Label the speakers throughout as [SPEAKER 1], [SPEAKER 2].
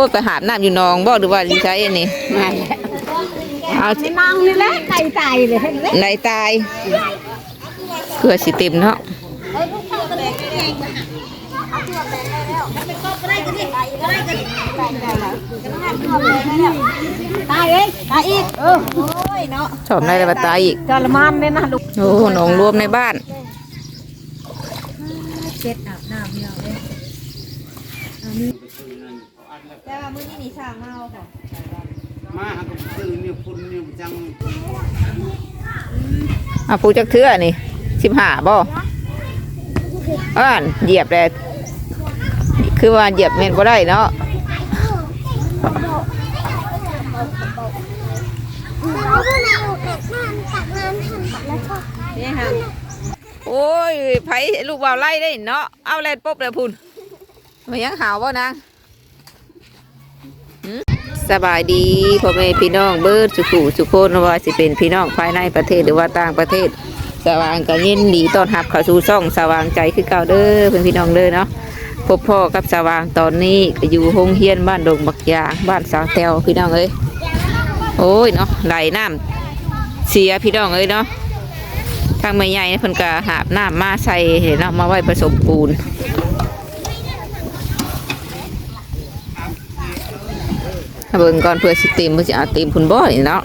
[SPEAKER 1] อ้ยไปหาบน้ำอยู่หนองบ่หรือว่าสิใช้อันนี้
[SPEAKER 2] นั่นแหละ
[SPEAKER 1] เอา
[SPEAKER 2] ในนางนี่แหละไก่ตายเลยเห็นไหม
[SPEAKER 1] ในตายเพื่อสิเต็มเนาะ
[SPEAKER 2] ตายเองตายอีกเออโอ้ยเนาะ
[SPEAKER 1] ชอบในระบาตายอีก
[SPEAKER 2] จรมานเนี่ยนะลูก
[SPEAKER 1] โอ้หนองรวมในบ้าน
[SPEAKER 2] เจ็ดอาบน้ำเนี่ยเลย แต่ว่ามื้อนี้นี่สร้างเมาค่ะ
[SPEAKER 3] มาหากับซื้อเนี่ยคุณเนี่ยจัง
[SPEAKER 1] อะปูจักเทื่อนี่สิบห้าบ่อ่านเหยียบเลยคือว่าเหยียบเมนบ่ได้เนาะ
[SPEAKER 2] นี่ค่ะ
[SPEAKER 1] โอ้ยไผลูกว่าวไล่ได้เนาะเอาแลนปุ๊บเลยพุ่นมายังหาวบ่นางหืม สบายดีพ่อแม่พี่น้องเบิร์ดสุขุสุโคนว่าสิเป็นพี่น้องภายในประเทศหรือว่าต่างประเทศ สว่างก็ยินดีต้อนรับเข้าสู่ช่องสว่างใจคือเก่าเด้อเพื่อนพี่น้องเด้อเนาะพบพ่อกับสว่างตอนนี้อยู่โรงเรียนบ้านดงบักยางบ้านสาวแตวพี่น้องเอ้ยโอ้ยเนาะไหลน้ำเสียพี่น้องเอ้ยเนาะทางแม่ใหญ่เพิ่นก็หาบน้ำมาใส่เนาะมาไว้ผสมปูนถ้า เบิ่งก่อนเพื่อสิเต็มเพื่อสิเอาเต็มพุ่นบ่นี่เนาะ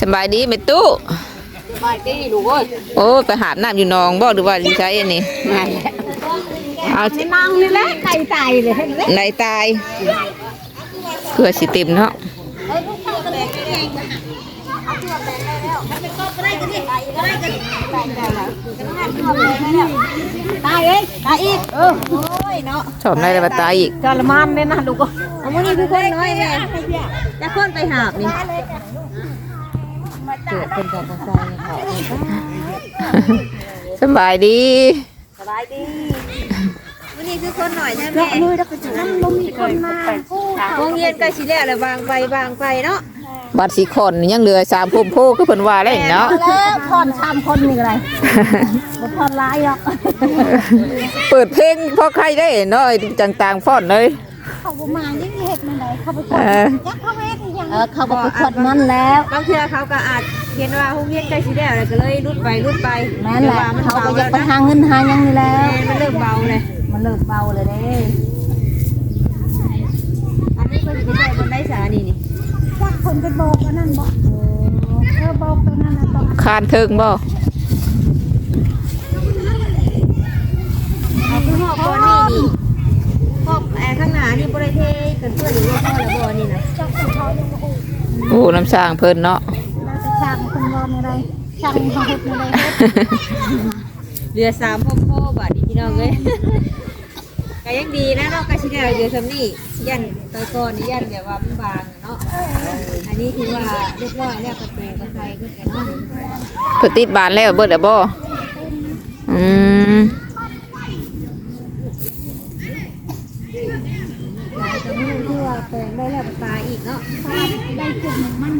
[SPEAKER 1] สำบายดีไหมตู้
[SPEAKER 2] ไปตีลูกเอ้ย
[SPEAKER 1] โอ้ยไปหาบน้ำอยู่หนองบ่หรือว่าสิใช้อันนี้
[SPEAKER 2] นั่นแหละ
[SPEAKER 1] เอา
[SPEAKER 2] ในนางนี่แหละไก่ตายเลยเห็นไหม
[SPEAKER 1] ในตายเพื่อสิเต็มเนาะ
[SPEAKER 2] ตายเองตายอีกเออโอ้ยเนาะ
[SPEAKER 1] ชอบในระบาตายอีก
[SPEAKER 2] จรมานเนี่ยนะลูกเอามื้อนี้คือคนน้อยแม่จะคนไปหาบนี่เกิดเป็นกับบ่ใส่เขา
[SPEAKER 1] สำบายดี
[SPEAKER 2] สบายดีมื้อนี้คือคนหน่อยใช่ไหมเนาะแล้วก็จุนั้นบ่มีคนมาโรงเรียนก็สิแล้วแหละวางไปวางไปเนาะ
[SPEAKER 1] บัตรสีขอนยังเหลือสามพมโพก็เพิ่นว่าแล้วเนาะ
[SPEAKER 2] แล้วพรชามคนนี่อะไรบ่พรหลายหรอก
[SPEAKER 1] เปิดเพลงพอใครได้เนาะไอ้ต่างๆฟ้อนเลย
[SPEAKER 2] เขาบ่มานี่เฮ็ดมันได้เขาไป
[SPEAKER 1] เออ
[SPEAKER 2] จักเขาเฮ็ดอีหยังเออเขาก็ไปกดมันแล้วบางเทื่อเขาก็อาจเห็นว่าโรงเรียนใกล้สิแล้วแล้วก็เลยรุดไปรุดไปแม่นแหละเขาก็อยากไปหาเงินหาหยังนี่แล้วมันเริ่มเบาเลยมันเริ่มเบาเลยเด้อันนี้เพิ่นสิไปใช้บนได้สานี่นี่
[SPEAKER 4] จักค นไปบอกอันนั้นบอกเออบอกตัวนั้นนะต้อง
[SPEAKER 1] คานเทิงบ่
[SPEAKER 2] เอาคือหอกบอนี่นี่หอกแอร์ข้างหน้านี่บ่ได้เทกันเพื่อนหรือว่าพ่อละบ่นี่นะ
[SPEAKER 4] จักของเขายังบอก
[SPEAKER 1] โอ้น้ำสร้างเพิ่นเนาะ
[SPEAKER 4] เราจะสั่งคนรอในไรสั่งเขาเฮ็ดในไร
[SPEAKER 2] เรือสามพ่อพ่อบาดนี้พี่น้องเอ้ยก็ยังดีนะเนาะก็สิได้เรือซำนี้ยันตะกอนนี่ยันแบบว่ามันบาง เนาะอันนี้คือว่าเรียบร้อยแล้วประตูกระไฟก็กันเนาะ
[SPEAKER 1] เพิ่นติดบานแล้วเบิดแล้วบ่อืม
[SPEAKER 2] หลายก็มือที่ว่าแปลงได้แล้วก็ตายอีกเนาะ
[SPEAKER 4] ได้จุดหนึ่งมัน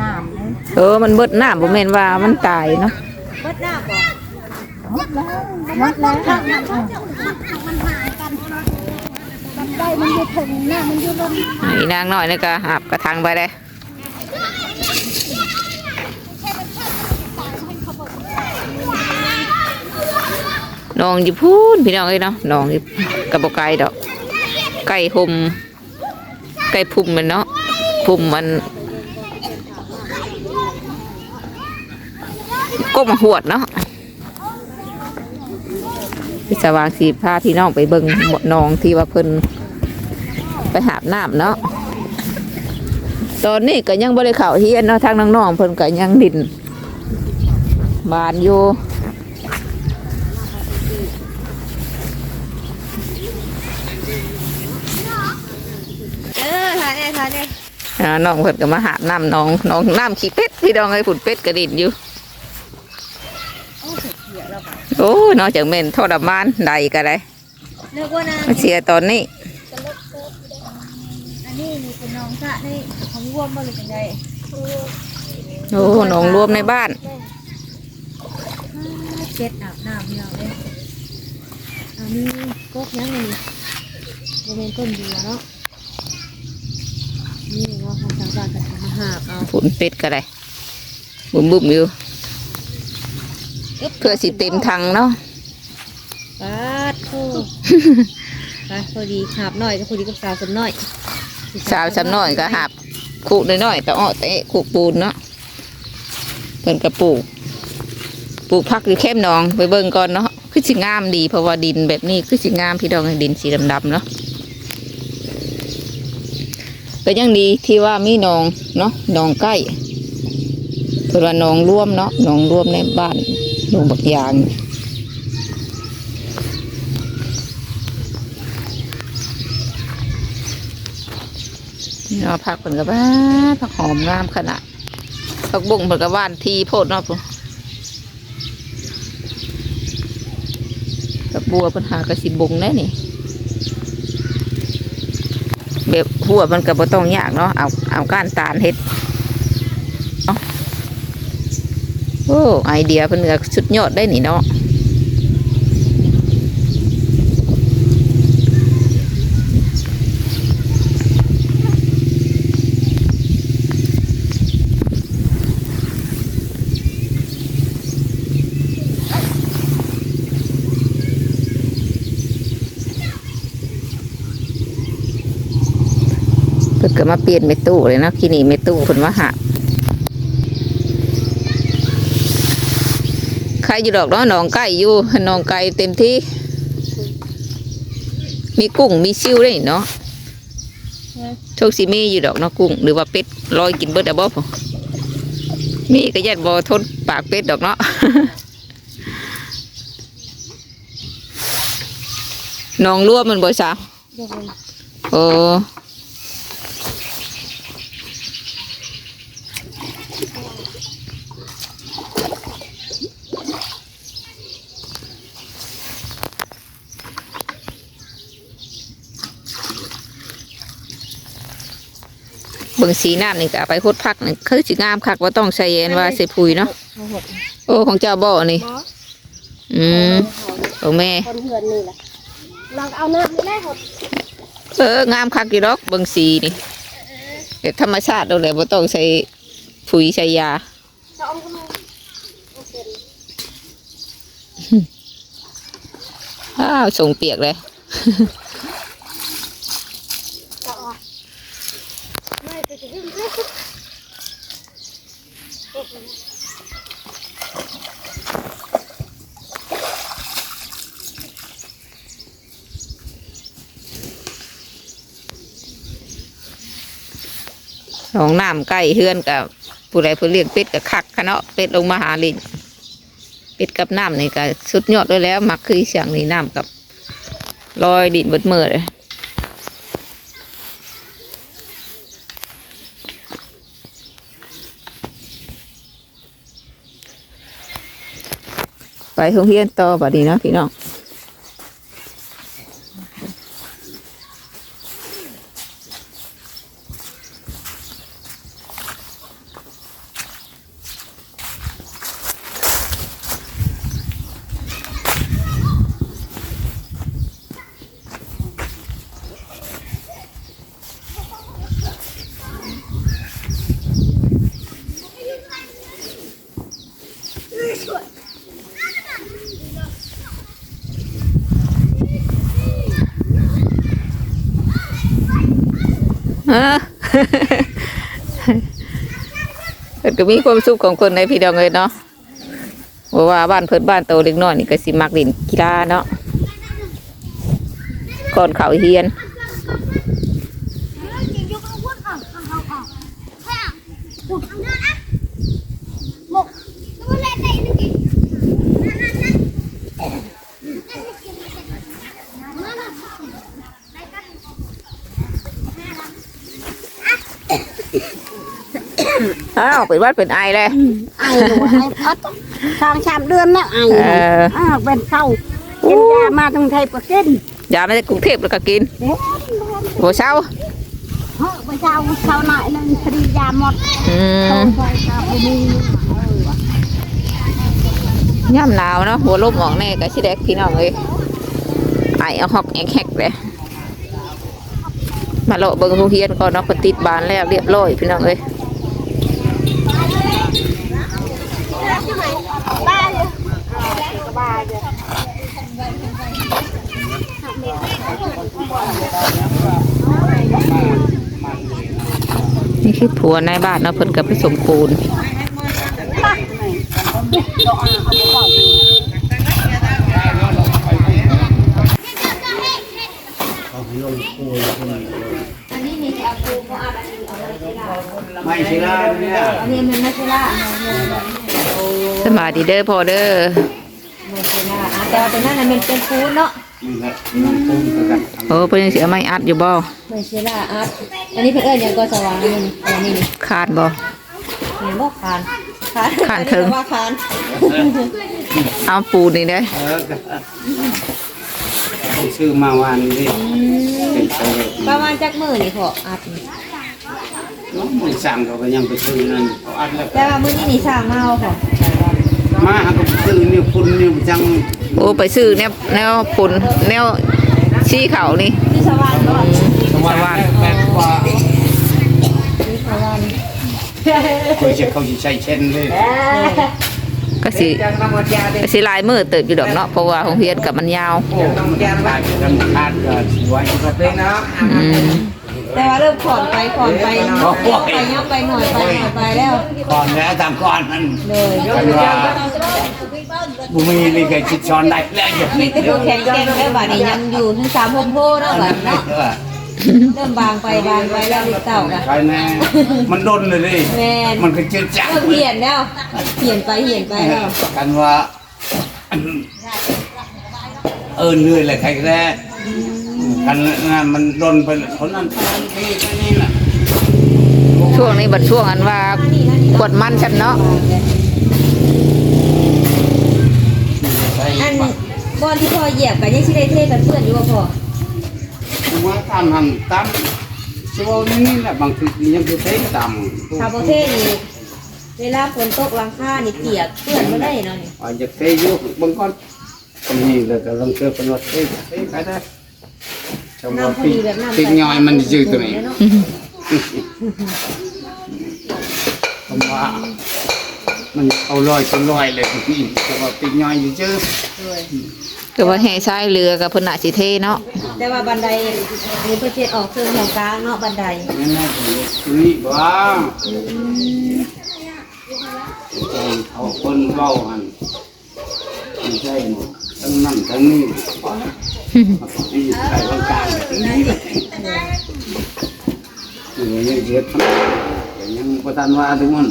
[SPEAKER 2] น้ำเลย
[SPEAKER 1] เออมันเบิดน้ำบ่แม่นว่ามันตายเนาะ
[SPEAKER 2] เบิดน้ำบ่
[SPEAKER 4] หมดแล้วหมดแล้วมันหายกันบัน ไดมันอยู่ถึงหน้ามันอยู่ลง
[SPEAKER 1] อีนางน้อยนี่ก็หาบกระถางไปเลยน้องอยู่พูนพี่น้องเอ้ยเนาะน้องกระบอกไก่ดอก ไก่หุมไก่พุ่มมันเนาะพุ่มมันก้มหวดเนาะ พี่สว่างสีพาพี่น้องไปเบิ่งน้องที่ว่าเพิ่นไปหาบน้ำเนาะตอนนี้ก็ยังบริเข่าเฮียนเนาะทางน้องๆเพิ่นก็ยังดิน บานอยู่
[SPEAKER 2] เออทานเด้ทานเด้
[SPEAKER 1] อ่าน้องเพิ่นก็มาหาบน้ำน้องน้องน้ำขี้เป็ดพี่น้องไอ้ผุดเป็ดกระดิ่นอยู่ โอ้ยนอกจากเม่นทรมานใดก็ได้
[SPEAKER 2] เลิกว่านะ
[SPEAKER 1] มาเสียตอนนี้
[SPEAKER 2] อันนี้นี่เป็นน้องสะนี่ของรวมบ่หรือเป็นไง
[SPEAKER 1] โอ้น้องรวมในบ้าน
[SPEAKER 2] เจ็ดอาบน้ำพี่น้องเด้อันนี้กกยังไงนี่โมเมนต้นเดียวเนาะนี่เนาะทางทางบ้านก็ทำมาหาบเอา
[SPEAKER 1] ผุนเป็ดก็ได้บุ่มบุ่มๆอยู่ เพื่อสิเต็มทังเนาะ
[SPEAKER 2] ปาดโอ้ไปพอดีหาบหน่อยก็พอดีกับสาวสำน้อย
[SPEAKER 1] สาวสำน้อยก็หับขุน้อยๆแต่อ้อเตะขุปูนเนาะเพิ่นกระปลูกปลูกพักอยู่เข้มหนองไปเบิ่งก่อนเนาะคือสิงามดีเพราะว่าดินแบบนี้คือสิงามพี่ดองดินสีดำๆเนาะก็ยังดีที่ว่ามีหนองเนาะหนองใกล้เพื่อว่าหนองร่วมเนาะหนองร่วมในบ้าน หนองบักยางเนาะผักเพิ่นก็บ้าผักหอมงามขนาดผักบุ้งเพิ่นก็หว่านทีโพดเนาะพุ่นกับบัวเพิ่นหากระสิบงได้นี่แบบหัวมันก็บ่ต้องยากเนาะเอาเอาก้านตาลเฮ็ดเนาะ โอ้ไอเดียเพิ่นก็สุดยอดได้นี่เนาะเพิ่นก็มาเปลี่ยนเมตู้เลยเนาะที่นี่เมตู้เพิ่นว่าหัก ครอยู่ดอกเนาะหนองไก่อยู่หนองไก่เต็มที่ มีกุ้งมีซิวได้เนาะโชคสิมีอยู่ดอกเนาะกุ้งหรือว่าเป็ดลอยกินเบิดอะบ่พอมีก็ยัดบ่ทนปากเป็ดดอกเนาะหนองรั่วมันบ่ซา
[SPEAKER 2] เดี๋ยวไป
[SPEAKER 1] โอ้ เบิ่งสีน้ำนี่ก็เอาไปโคตรพักนี่คือสิงามคักว่าต้องใส่เย็นว่าใส่ปุ๋ยเนาะ
[SPEAKER 2] เอาหก
[SPEAKER 1] โอ้ของเจ้าบ่อนี่อืมของแม่
[SPEAKER 4] คนเหือนนี่แหละลองเอาน้ำนี่แหละหด
[SPEAKER 1] เอองามคักอยู่ดอกเบิ่งสีนี่เก็บธรรมชาติเราเลยบ่ต้องใส่ปุ๋ยใส่ยา
[SPEAKER 4] จะเอาก็มาโอเค
[SPEAKER 1] อ้าวส่งเปียกเลย
[SPEAKER 4] จะเอาไม่จะจะวิ่งเลย
[SPEAKER 1] หนองน้ำใกล้เฮือนกับผู้ใดผู้เลี้ยงเป็ดกับคักคะเนาะเป็ดลงมาหาลินเป็ดกับน้ำนี่ก็สุดยอดด้วยแล้ว มักคือเสียงนี่น้ำกับลอยดินบิดมือเลย ไปโรงเรียนต่อบัดนี้เนาะพี่น้อง ฮะ เพิ่น ก็มีความสุขของคนในพี่น้องเลยเนาะเพราะว่าบ้านเพิ่นบ้านโตเล็กน้อยนี่ก็สิมักเล่นกีฬาเนาะก่อนเขาเฮีย
[SPEAKER 4] นยกอาวุธอะเอาเอาแค่ปุดทางเดินอะหมกตัวเล่นได้นึงกิน
[SPEAKER 1] อ้าวเป็นวัดเป็นไอเลย
[SPEAKER 4] ไอ้หนูไอ้พัดทางชามเดือนแล้วไอ้
[SPEAKER 1] เออ
[SPEAKER 4] อ้าวเป็นเศร้ากินยามาทางไทยประกิน
[SPEAKER 1] ยาไม่ได้กรุงเทพแล้วก็กิน
[SPEAKER 4] เด็ก
[SPEAKER 1] โหเช้า
[SPEAKER 4] เฮ้ยไปเช้าเช้าหน่อยนึงคดียาหมด
[SPEAKER 1] อื
[SPEAKER 4] โอ้
[SPEAKER 1] ม
[SPEAKER 4] ยเช้าไปมีเออ
[SPEAKER 1] ย่ำหนาวเนาะหัวลมออกแน่ก็ชิแดกพี่น้องเลยายเอาฮอกแอกแฮกเลยมาเลาะเบิ่งโรงเรียนก่อนเนาะเพิ่นติดบานแล้วเรียบร้อยพี่น้องเอ้ย นี่คือผัวในบ้านเนาะเพิ่นกับผสมปูน
[SPEAKER 3] เขาลงปูนคน
[SPEAKER 2] อันนี้มีอาปูเขาอาอันนี้เอาไว้ที่ลา
[SPEAKER 3] ไม่ใช่ละเนี่ย
[SPEAKER 2] อันนี้มันไม่ใช่ละโอ้
[SPEAKER 1] สมาดีเด้อพอเด้อ
[SPEAKER 2] ไม่ใช่ละอะแต่ว่าตัวนั้นน่ะมันเป็นฟูนเนาะ
[SPEAKER 3] นี่แหละน้ำปูนกัน
[SPEAKER 1] โอ้เพิ่นยังสิเอาไม้อัดอยู่บ่
[SPEAKER 2] ไม่ใช่ละอาร์ตอันนี้เป็นเอิญยังก็สว่างนี่นี่อันนี้นี่
[SPEAKER 1] ขาดบ่
[SPEAKER 2] เห็นบ่คานคาน
[SPEAKER 1] คานเถิง
[SPEAKER 2] อัว่าคาน
[SPEAKER 1] เอาปูนนี่เด้อ
[SPEAKER 3] เออต้องซื้อมาวันนี้เป็นไปเลย
[SPEAKER 2] ประมาณจักมือนี่พออาร์ตนี่
[SPEAKER 3] น้องมือสั่งเขาก็ยังไปซื้อนั่นเขาอัดแล้ว
[SPEAKER 2] แต่ว่ามื้อนี้นี่สร้างมาเอาพอ
[SPEAKER 3] มาหาก็ซื้อนี่ฝุ่นนี่จัง
[SPEAKER 1] โอ้ไปซื้อแนวแนวปูนแนวชี้เขานี่
[SPEAKER 2] ที่สว่างก่อน
[SPEAKER 3] สว่างแปดกว่า
[SPEAKER 2] ที่สว่าง
[SPEAKER 3] เขาจะเขาจะใช้เช่นเลย
[SPEAKER 1] ก็สิก็สิหลายมือเติบอยู่ดอกเนาะเพราะว่าโรงเรียนกับมันยาว
[SPEAKER 3] โอ้ต้องยานว่าจะทำคาดก็สิไว้ก็เป็นนะ
[SPEAKER 1] อืม
[SPEAKER 2] แต่ว่าเริ่มขอนไปขอนไปเนไปย่อไปหน่อยไปหน่อยไปแล้ว
[SPEAKER 3] ก่อนแล้วตามก่อนมัน
[SPEAKER 2] เลย
[SPEAKER 3] กันว่าบุมีนี่ก็คิดช้อนได้แล้วอย่าง
[SPEAKER 2] มี
[SPEAKER 3] นี้
[SPEAKER 2] แต่ตัวแข็งแกร่งแล้วบัดนี้ยังอยู่ถึงสามพมโพเนาะบัดเนาะเริ่มบางไปบางไปแล้วลูกเต่ากัน
[SPEAKER 3] ใช่แน่มันดนเลยดิ
[SPEAKER 2] แม่น
[SPEAKER 3] มันก็จืดจัง
[SPEAKER 2] เริ่มเหียนแล้วเหียนไปเหียนไปแล้ว
[SPEAKER 3] กันว่า เออเหนื่อยเลยใครก็ได้กันนั้นมันดนไปคนนั้นที่ไปนี่แหละ
[SPEAKER 1] ช่วงนี้บัดช่วงอันว่า
[SPEAKER 2] นี่นะนี่
[SPEAKER 1] กวดมันฉันเนาะ
[SPEAKER 3] ใช่
[SPEAKER 2] อันบอลที่พ่อเหยียบกันยังสิได้เทกันเพื่อนอยู่บ่พ่อ
[SPEAKER 3] ผมว่าตามหันตามชั่วนี้แหละบางทียังคือเทตาม
[SPEAKER 2] ชาวประเทศนี่เวลาฝนตกหลังคานี่เปียกเพื่อนบ่ได้เนาะนี่
[SPEAKER 3] อาจจะเทอยู่บางคนคนนี้เลยก็ลองเจอเป็นว่าเทเทใครได้ ชาวบ้าน
[SPEAKER 2] น้ำพอ
[SPEAKER 3] ปี
[SPEAKER 2] ดีแบบน้ำ
[SPEAKER 3] ปีย่อยมันจืดตัวนี้
[SPEAKER 2] เนาะ
[SPEAKER 3] ผมว่ามันเอาลอยเป็นลอยเลยพี่แต่ว่าปีย่อยอยู่เจอ
[SPEAKER 2] เลย
[SPEAKER 1] ก็ว่าแห่ทรายเรือกับเพิ่นน่ะสิเทเนาะ
[SPEAKER 2] แต่ว่าบันไดนี่เพิ่นสิออกเครื่องของกลางเนาะบันได
[SPEAKER 3] นี่นะทีนี้บ้าเอาคนเบาหันไม่ใช่ทั้งนั่นทั้งนี้ นี่ใส่ร่างกายแบบนี้ยังเยอะทั้งยังประทานว่าทุกคน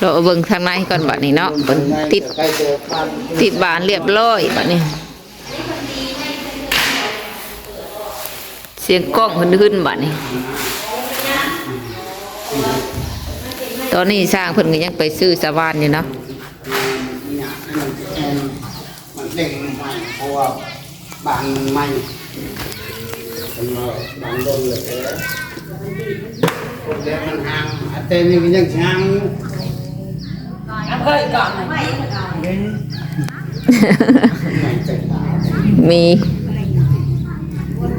[SPEAKER 1] เราเบิ่งทางในก่อนบัดนี้เนาะเพิ่นติดติดบานเรียบร้อยบัดนี้ เสียงกล้องเพิ่นขึ้นบัดนี้ ตอนนี้สร้างเพิ่นก็ยังไปซื้อสว่านอยู่เนาะ
[SPEAKER 3] มันเด้งใหม่เพราะว่าบ้านใหม่เป็นว่าบ้านโดนเลยคนเดียวมันห่างอาเต้นี่ก็ยังห่าง
[SPEAKER 1] มี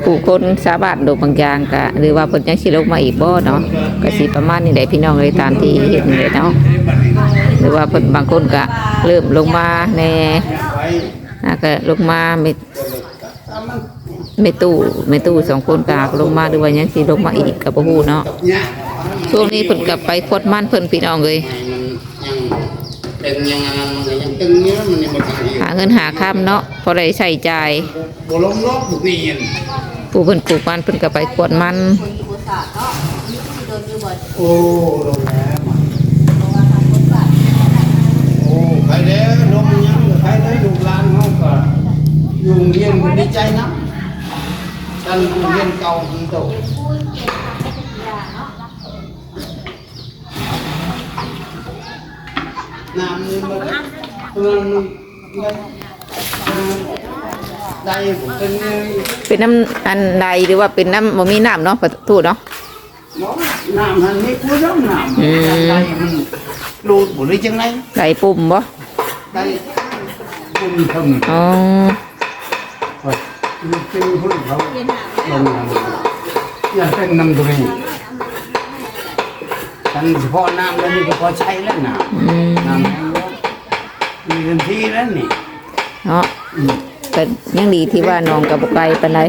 [SPEAKER 1] ผู้คนสาบานโดบางอย่างกะหรือว่าเพิ่นยังสิลงมาอีกบ่เนาะก็สิประมาณนี้แหละพี่น้องเลยตามที่เห็นเลยเนาะหรือว่าเพิ่นบางคนก็เริ่มลงมาแน่
[SPEAKER 3] ไว้
[SPEAKER 1] อะก็ลงมาไม่ไม่ตู้ไม่ตู้สองคนกากลงมาหรือว่ายังสิลงมาอีกก็บ่ฮู้เนาะช่วงนี้เพิ่นก็ไปควดมันเพิ่นพี่น้องเลย
[SPEAKER 3] มันยังเป็นยังไงมันก็ยังตึงเนี้ยมัน
[SPEAKER 1] หาเงินหาค่ำเนาะพอได้ใช้จ่าย
[SPEAKER 3] บล้มลบบุกนี่
[SPEAKER 1] ผู้เพิ่นปลูกมันเพิ่นก็ไปควดมัน
[SPEAKER 2] นอยู่บ่สาดเนาะนี่สิโดนอยู่บ่
[SPEAKER 3] โอ้ลงแล้ว
[SPEAKER 2] เพราะว่าทางคนสาด
[SPEAKER 3] โอ้ใครแล้วลงยังใครได้ดูร้านเขาก็อยู่เรียนก็ดีใจนะท่านเรียนเก่าที่โตน้ำนี่มันมัน ได้ผมเป็นไง
[SPEAKER 1] เป็นน้ำอันใดหรือว่าเป็นน้ำบ่มีน้ำเนาะประตูเนาะ
[SPEAKER 3] หมอน้ำมันนี่กูต้องน้ำ
[SPEAKER 1] อืม
[SPEAKER 3] ได้มันรูดบุหรี่จังไร
[SPEAKER 1] ไหลปุ่มบ่
[SPEAKER 3] ได้ปุ่มทำ
[SPEAKER 1] อ๋อ
[SPEAKER 3] มันเป็นหุ่นเขาลงน้ำอย่าเป็นน้ำตัวนี้ฉันเฉพาะน้ำแล้วนี่ก็พอใช้แล้วน้
[SPEAKER 1] อืมำ
[SPEAKER 3] น้ำแห้งแล้วมีเต็มที่แล้วนี่
[SPEAKER 1] เนาะ
[SPEAKER 3] อืม
[SPEAKER 1] ก็ยังดีที่ว่าน้องกับบ่ไกลปานใด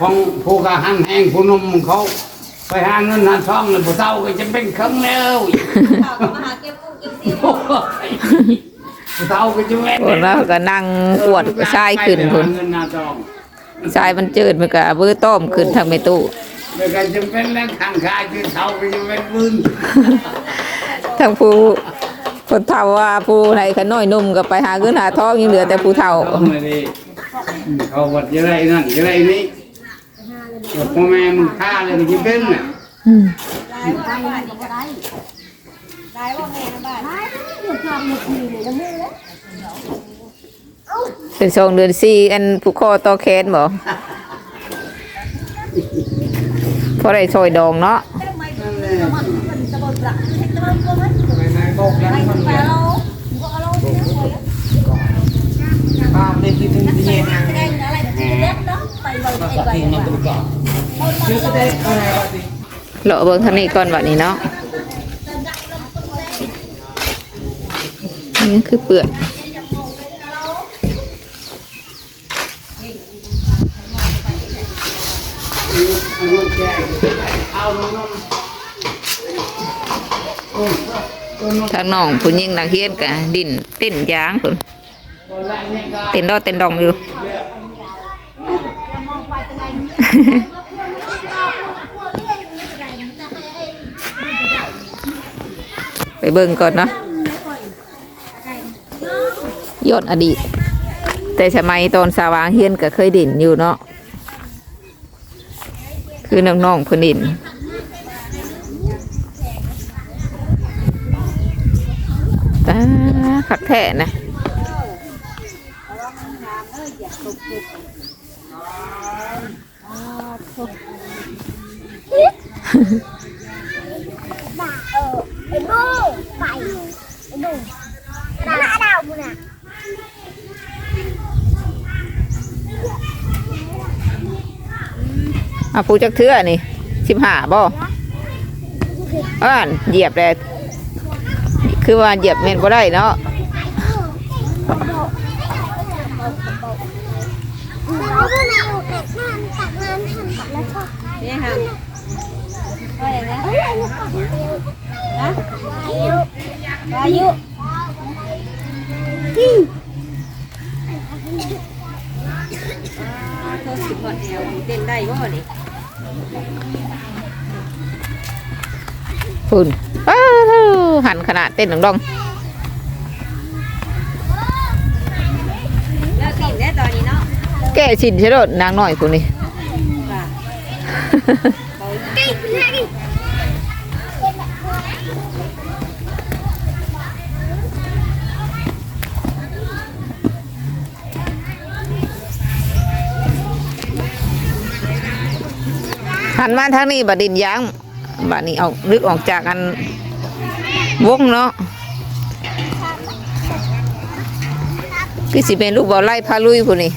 [SPEAKER 3] ของผู้กาหันแห้งผู้นมเขา ไปหาเงินหาทองเลยผู้เฒ่าก็จะเป็นครึ่งแล้ว
[SPEAKER 2] ข่าวก็มาหาเก็บกุ้งเก็บเสีย
[SPEAKER 3] โอ้ยผู้ เฒ่าก็จะเป็น
[SPEAKER 1] คนเราก็นั่งกวดทรายขึ้นพุ่น
[SPEAKER 3] เงินหาทอง
[SPEAKER 1] ทรายมันจืดมันก็เอาเบื้อต้มขึ้นทางไม่ตู้
[SPEAKER 3] แล้วก็จะเป็นแรงข้างคายที่เฒ่าก็จะเป็นมืน
[SPEAKER 1] ทางผู้คนเฒ่าว่าผู้ไหนขน้อยหนุ่มก็ไปหาเงินหาทองยังเหลือแต่ผู้เฒ่า
[SPEAKER 3] เขาไม่ได้เขาวัดจะไรนั่นจะไรนี่เดี๋ยวพ่อแม่มึงฆ่าเลยก็จะเป็นน่ะ
[SPEAKER 1] อืม
[SPEAKER 2] ได้ว่าบ้านนี่ก็ได้ได้ว่าแม่นะบ้าน
[SPEAKER 1] เป็นสองเดือนสี่อันผู้คอต่อแขนบ่พอได้ซอยดองเนาะ
[SPEAKER 3] นั่นแหละไปไหนบอกแล้วมันเนี่ยป้าได้กินถึงเย็นนะก็ทิ้งมันก่อนชื่อก็ได้อะไรวะสิ
[SPEAKER 1] เลาะเบิ่งทางนี้ก่อนบัดนี้เนาะ นี่คือเปลือก
[SPEAKER 3] เอาลูกแกเอาน้อง
[SPEAKER 1] ทางน้องผู้หญิงนักเรียนก็ดินเต้นยางพุ่นเต้นดอดเต้นดองอยู่ไปเบิ่งก่อนเนาะ ยอดอดีต แต่สมัยตอนสาวางเฮียนก็เคยดินอยู่เนาะคือน้องๆเพิ่นดินตาขักแท้นะ
[SPEAKER 4] บ่าเออไอ้บูไปไอ้บูดาวดาวบุญอะ
[SPEAKER 1] อะปูจักเทื่อนี่สิบห้าบ่อ่านเหยียบเลยคือว่าเหยียบเมนบ่ได้เนาะ
[SPEAKER 4] เราก็มาอยู่กับงานตักงานทำกับแล้วก็
[SPEAKER 2] นี่ค่ะว่าอย่างนั้น
[SPEAKER 4] เอ้ยลูกกับเดียว
[SPEAKER 2] นะ
[SPEAKER 4] เดียว
[SPEAKER 2] วายุ
[SPEAKER 4] ที่
[SPEAKER 2] เธอสิบหมดแนวเต้นได้บ่นี่
[SPEAKER 1] ฝุ่นอ้าวหันขนาดเต้นดอง
[SPEAKER 2] เลิกกินได้ตอนนี้เนาะ
[SPEAKER 1] ๆแก้ชินใช่โดดนางน้อยผู้นี้
[SPEAKER 2] ว่
[SPEAKER 1] หันมาทางนี้บัดดินยางบัดนี้เอานึกออกจากกันวงเนาะคือสิเป็นลูกบอลไล่พาลุยผู้นี้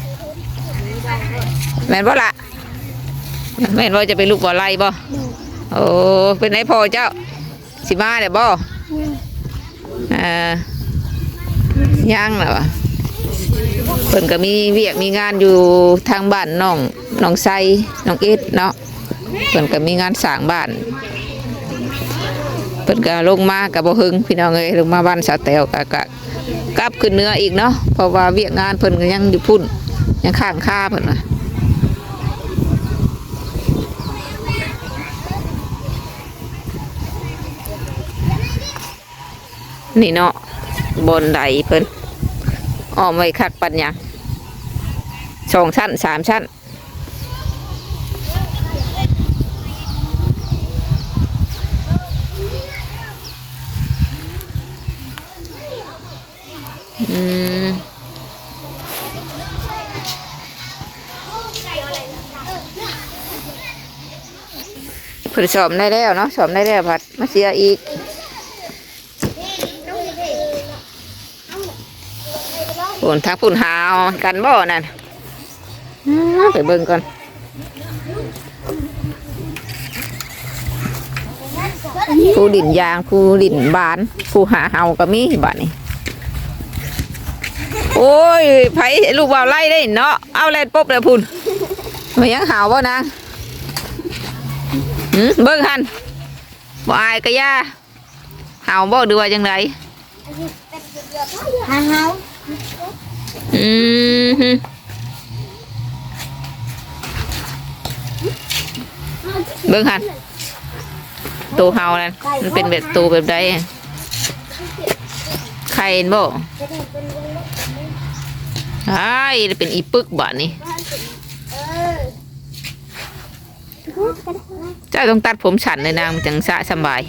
[SPEAKER 1] แม่นบ่ละแม่นว่าจะเป็นลูกบอลไล่บ่โอ้เป็นไหนพ่อเจ้า สิมาเดี๋ยวบ่เอ่อย่างแล้วอเพิ่นก็มีเวียกมีงานอยู่ทางบ้านน้องน้องไซน้องเอ็ดเนาะ เพิ่นก็มีงานสร้างบ้านเพิ่นก็ลงมากับบ่หึงพี่น้องเอ้ยลงมาบ้านสาแตวก็ก็กลับขึ้นเนื้ออีกเนาะเพราะว่าเวียกงานเพิ่นก็ยังอยู่พุ่นยังข้างค่าเพิ่นว่านี่เนาะบนไดเพิ่นอ้อมไว้คักปัญญาสองชั้นสามชั้น อืมเพิ่นสอบได้แล้วเนาะสอบได้แล้วพัดมาเสียอีกปุ่นทักปุ่นหาวกันบ่นั่นไปเบิ่งก่อนผู้ดินยางผู้ดินบานผู้หาเฮาก็มีบัดนี้ โอ้ยไผลูกว่าวไล่ได้เนาะเอาแล่นปุ๊บเลยพุ่นมายังหาวบ่นางหืมเบิ่งหันบ่อายกะย่าหาวบ่ดูว่าจังได
[SPEAKER 4] หาเฮา
[SPEAKER 1] อืมฮึเบิ่งหันตัวเฮานั่นมันเป็นแบบตัวแบบใดอะไข่เห็นบ่ ไอ้ายเป็นอีปึกบาดนี้เจ้าต้องตัดผมฉันเลยนางจังสะสบาย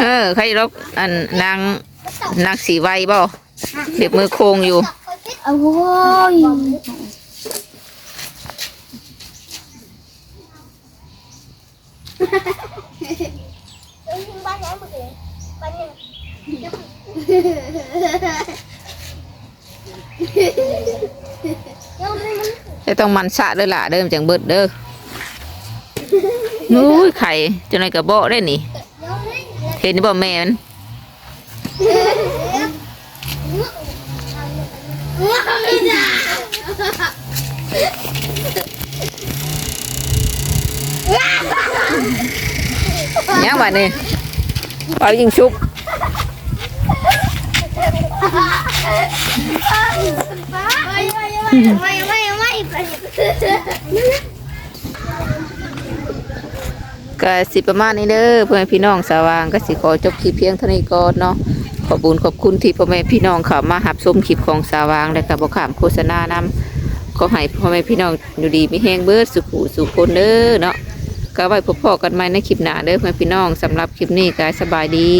[SPEAKER 1] เออใครรบอันนางนางสีไวบ่เด็บมือโค้งอยู่
[SPEAKER 4] เอาโว้ย
[SPEAKER 1] จะต้องมันสะเด้อล่ะเด้อมันจังเบิดเด้อนู้ยไข่จังไดกระเบได้นี่ เห็นบ่แม่มันยังบัดนี้เป่ายิงชุบ
[SPEAKER 4] ไม่ไม่ไม่
[SPEAKER 1] ก็สิประมาณนี้เด้อพ่อแม่พี่น้องสว่างก็สิขอจบคลิปเพียงเท่านี้ก่อนเนาะขอบุญขอบคุณที่พ่อแม่พี่น้องเข้ามาหับชมคลิปของสว่างและก็บ่ขามโฆษณานำขอให้พ่อแม่พี่น้องอยู่ดีไมีแฮงเบิดสุขูสุขคนเด้อเนาะก็ไว้พบพอกันใหม่ในคลิปหน้าเด้อพ่อแม่พี่น้องสำหรับคลิปนี้ก็สบายดี